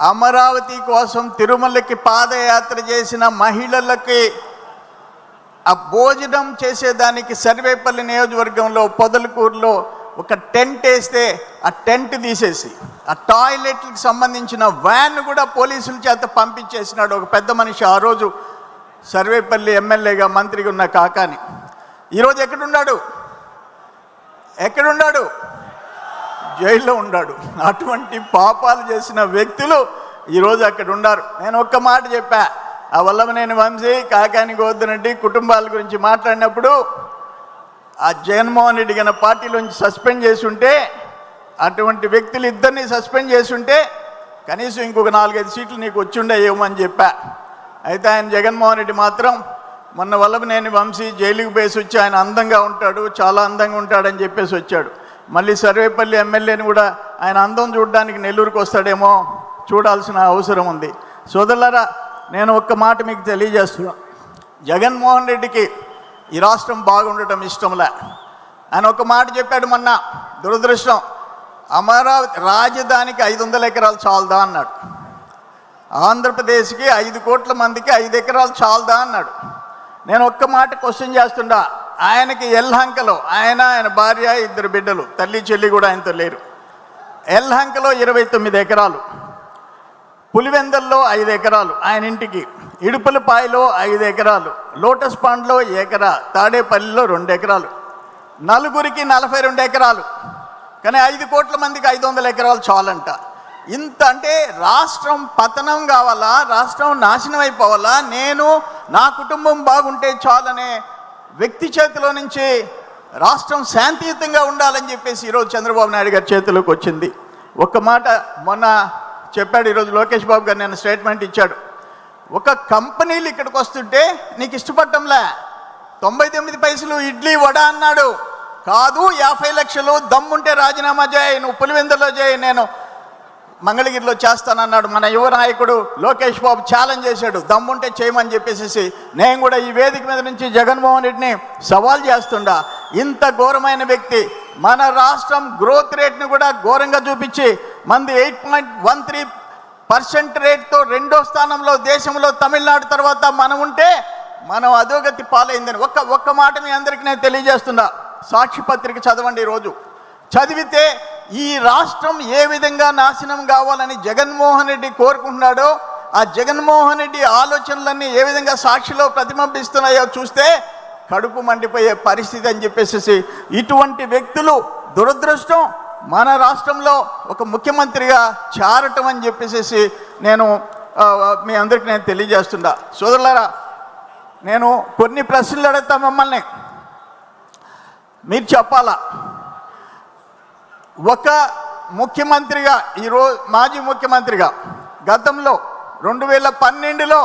అమరావతి కోసం తిరుమలకి పాదయాత్ర చేసిన మహిళలకి ఆ భోజనం చేసేదానికి సర్వేపల్లి నియోజకవర్గంలో పొదలకూరులో ఒక టెంట్ వేస్తే ఆ టెంట్ తీసేసి ఆ టాయిలెట్లకు సంబంధించిన వ్యాన్ కూడా పోలీసుల చేత పంపించేసినాడు ఒక పెద్ద మనిషి. ఆ రోజు సర్వేపల్లి ఎమ్మెల్యేగా మంత్రిగా ఉన్న కాకాని. ఈరోజు ఎక్కడున్నాడు? ఎక్కడున్నాడు? జైల్లో ఉన్నాడు అటువంటి పాపాలు చేసిన వ్యక్తులు ఈరోజు అక్కడ ఉన్నారు నేను ఒక్క మాట చెప్పా. ఆ వల్లభనేని వంశీ కాకాని గోవర్ధన్ కుటుంబాల గురించి మాట్లాడినప్పుడు ఆ జగన్మోహన్ రెడ్డి గన పార్టీలోంచి సస్పెండ్ చేసి ఉంటే అటువంటి వ్యక్తులు ఇద్దరిని సస్పెండ్ చేసి ఉంటే కనీసం ఇంకొక నాలుగైదు సీట్లు నీకు వచ్చి అని చెప్పా. అయితే ఆయన జగన్మోహన్ రెడ్డి మాత్రం మొన్న వల్లభనేని వంశీ జైలుకి పేసి వచ్చి ఆయన అందంగా ఉంటాడు చాలా అందంగా ఉంటాడని చెప్పేసి వచ్చాడు. మళ్ళీ సర్వేపల్లి ఎమ్మెల్యేని కూడా ఆయన అందం చూడడానికి నెల్లూరుకు వస్తాడేమో చూడాల్సిన అవసరం ఉంది. సోదరులరా నేను ఒక్క మాట మీకు తెలియజేస్తున్నా. జగన్మోహన్ రెడ్డికి ఈ రాష్ట్రం బాగుండటం ఇష్టంలే. ఆయన ఒక మాట చెప్పాడు మొన్న దురదృష్టం అమరావతి రాజధానికి ఐదు వందల ఎకరాలు చాలదా అన్నాడు. ఆంధ్రప్రదేశ్కి ఐదు కోట్ల మందికి ఐదు ఎకరాలు చాలదా అన్నాడు. నేను ఒక్క మాట క్వశ్చన్ చేస్తుండా ఆయనకి ఎల్హంకలో ఆయన ఆయన భార్య ఇద్దరు బిడ్డలు తల్లి చెల్లి కూడా ఆయనతో లేరు. ఎల్హంకలో ఇరవై తొమ్మిది ఎకరాలు పులివెందల్లో ఐదు ఎకరాలు ఆయన ఇంటికి ఇడుపులపాయలో ఐదు ఎకరాలు లోటస్ పాండ్లో ఎకరా తాడేపల్లిలో రెండు ఎకరాలు నలుగురికి నలభై రెండు ఎకరాలు కానీ ఐదు కోట్ల మందికి ఐదు వందల ఎకరాలు చాలంట. ఇంత అంటే రాష్ట్రం పతనం కావాలా? రాష్ట్రం నాశనం అయిపోవాలా? నేను నా కుటుంబం బాగుంటే చాలనే వ్యక్తి చేతిలో నుంచి రాష్ట్రం శాంతియుతంగా ఉండాలని చెప్పేసి ఈరోజు చంద్రబాబు నాయుడు గారి చేతిలోకి వచ్చింది. ఒక్క మాట మొన్న చెప్పాడు ఈరోజు లోకేష్ బాబు గారు నేను స్టేట్మెంట్ ఇచ్చాడు. ఒక కంపెనీలు ఇక్కడికి వస్తుంటే నీకు ఇష్టపడటంలే. తొంభై తొమ్మిది పైసలు ఇడ్లీ వడ అన్నాడు. కాదు యాభై లక్షలు దమ్ముంటే రాజీనామా చేయి నువ్వు పులివెందులో చేయి నేను మంగళగిరిలో చేస్తానన్నాడు మన యువ నాయకుడు లోకేష్ బాబు ఛాలెంజ్ చేశాడు. దమ్ముంటే చేయమని చెప్పేసి నేను కూడా ఈ వేదిక మీద నుంచి జగన్మోహన్ రెడ్డిని సవాల్ చేస్తుండా. ఇంత ఘోరమైన వ్యక్తి మన రాష్ట్రం గ్రోత్ రేట్ని కూడా ఘోరంగా చూపించి మంది eight point one three percent రేట్తో రెండో స్థానంలో దేశంలో తమిళనాడు తర్వాత మనం ఉంటే మనం అధోగతి పాలైందని ఒక్క ఒక్క మాట మీ అందరికీ నేను తెలియజేస్తున్నా. సాక్షి పత్రిక చదవండి ఈరోజు. చదివితే ఈ రాష్ట్రం ఏ విధంగా నాశనం కావాలని జగన్మోహన్ రెడ్డి కోరుకుంటున్నాడో ఆ జగన్మోహన్ రెడ్డి ఆలోచనలన్నీ ఏ విధంగా సాక్షిలో ప్రతిబింబిస్తున్నాయో చూస్తే కడుపు మండిపోయే పరిస్థితి అని చెప్పేసి ఇటువంటి వ్యక్తులు దురదృష్టం మన రాష్ట్రంలో ఒక ముఖ్యమంత్రిగా చారటం అని చెప్పేసి నేను మీ అందరికీ నేను తెలియజేస్తున్నా. సోదరులారా నేను కొన్ని ప్రశ్నలు అడుగుతా మిమ్మల్ని. మీరు చెప్పాలా? ఒక ముఖ్యమంత్రిగా ఈరోజు మాజీ ముఖ్యమంత్రిగా గతంలో రెండు వేల పన్నెండులో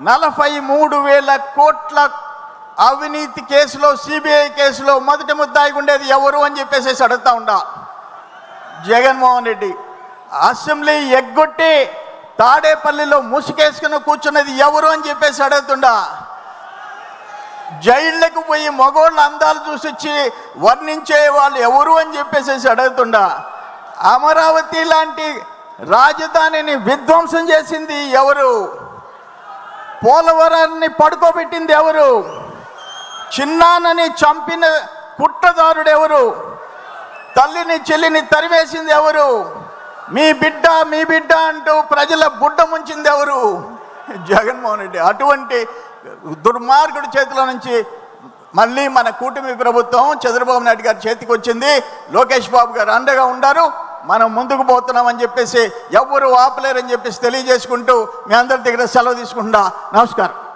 నలభై మూడు వేల కోట్ల అవినీతి కేసులో సిబిఐ కేసులో మొదటి ముద్దాయి ఉండేది ఎవరు అని చెప్పేసి అడుగుతా ఉండా. జగన్మోహన్ రెడ్డి. అసెంబ్లీ ఎగ్గొట్టి తాడేపల్లిలో ముసుకేసుకుని కూర్చున్నది ఎవరు అని చెప్పేసి అడుగుతుండా. జైళ్ళకు పోయి మగోళ్ళ అందాలు చూసొచ్చి వర్ణించే వాళ్ళు ఎవరు అని చెప్పేసి అడుగుతుండా. అమరావతి లాంటి రాజధానిని విధ్వంసం చేసింది ఎవరు? పోలవరాన్ని పడుకోబెట్టింది ఎవరు? చిన్నానని చంపిన కుట్రదారుడు ఎవరు? తల్లిని చెల్లిని తరివేసింది ఎవరు? మీ బిడ్డ మీ బిడ్డ అంటూ ప్రజల బుడ్డ ముంచింది ఎవరు? జగన్మోహన్ రెడ్డి అటువంటి దుర్మార్గుడి చేతిలో నుంచి మళ్ళీ మన కూటమి ప్రభుత్వం చంద్రబాబు నాయుడు గారి చేతికి వచ్చింది. లోకేష్ బాబు గారు అండగా ఉండారు. మనం ముందుకు పోతున్నామని చెప్పేసి ఎవ్వరు ఆపలేరని చెప్పేసి తెలియజేసుకుంటూ మీ అందరి దగ్గర సెలవు తీసుకుంటా నమస్కారం.